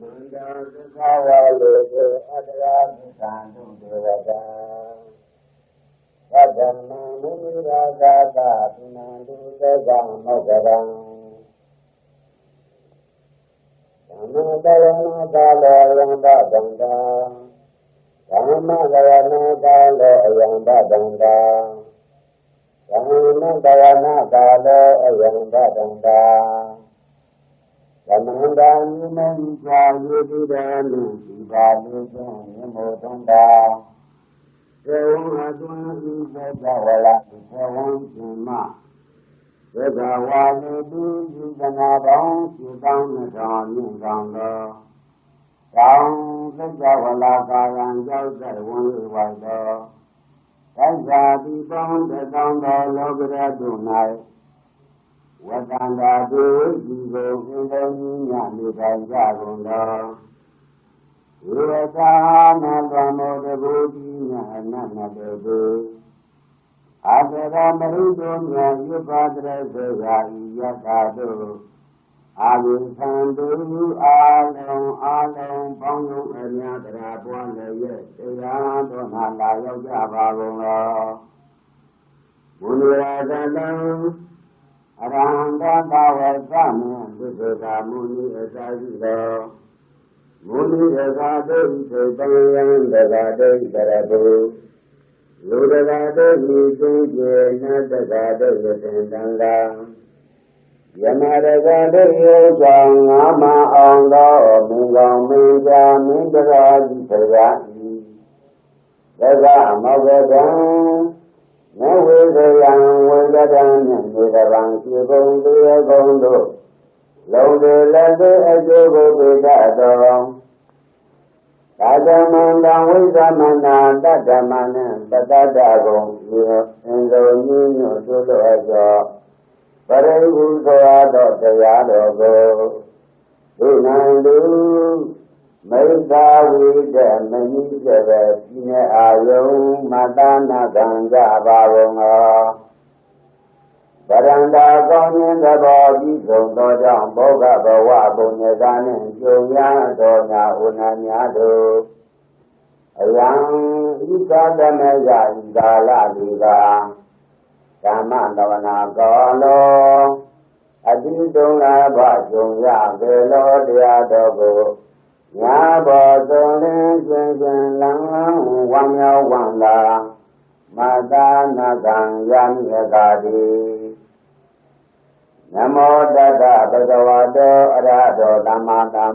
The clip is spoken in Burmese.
မန္တာသစ္စာဝါလေသောအတ္တရာသစ္စာတုဒေဝတာသဗ္ဗမမုနိရာဇာတာပုဏ္ဏတုသေကမောက္ကရံသမ္မာတရဏကာလောယံဘဒန္တာသမ္မာတရဏကာလောအယံဘဒန္တာသမ္မာတရဏကာလောအယံဘဒန္တာ သမန္တာယိမေဇာယေတိရဏိဒီပါလေသောမြမောတန္တာသေဝအသွင်ဤသေဇဝလသေဝံဇမသေဇဝါလေတိဤသနာပေါင်းရှိကောင်းမြတ်တော်မြင့်ကောင်းသောကောင်းသေဇဝလကာယံကြောက်တဲ့ဝန်းဝိုက်သောသစ္စာတိပေါင်းတကောင်းသောလောကရတု၌ ဝတ္တန္တာတိဒီကိုအင်းတော်ကြီးညနေတိုင်းကြကုန်သောဝေသာနာသမောတဘူတိညာအနတ်နတေတုအာသရမရုဒောမြယုပါတရစေယာဤယထာတုအာဝိသံတုအာလုံးအာလုံးပေါင်းလုံးအမြတ်တရားပွားလည်းရဲ့တရားတော်နာလာရောက်ကြပါကုန်သောဘုရားသလုံး အရဟံတသာဝသမံသစ္စေတာမုနိအစာရှိသောမုနိရဇာတိသေတံယံတဂတိတရတုလူတဂတိဤသိကျေနတဂတိယတံတံလာယမရဂတိယောကြောင့်ငါမအောင်သောမင်းကောင်းမင်းကြမင်းတရားကြီးတရားဤသက္ကမောဂတံနဝေဒယံဝေဒတံမြတ်နေ တဗံရှိကုန်တေကုန်တို့လုံးတွေလက်သေးအကျိုးကိုပေတတ်တော်သာဓမန္တဝိသမနာတတ္တမနံပတ္တတကုံဤအင်္ဂုံကြီးညွတ်သို့သောအကြောပရိဟုသောတော်တရားတော်ကိုဒုနန္တုမိစ္ဆာဝိတမဏိကျပဲဒီနေ့အာယုံမတနာကံကြပါဘုံသော ဗရန္တာကောင်းခြင်းသဘောပြီးဆုံးသောကြောင့်ဘောဂဘဝပုံညကနှင့်ကျုံရတော်ညာဥနာများတို့အယံဤသာတမေယဤကာလဒီကာဓမ္မတဝနာကောလောအတိတုံလာဘကျုံရကေလောတရားတော်ကိုညာဘောသုံးလင်းရှင်ရှင်လံလံဝမ်းမြောက်ဝမ်းသာ မတာနာကံယမိကာတိနမောတတ္တဗုဒ္ဓဝါတောအရဟတောသမ္မာသမ္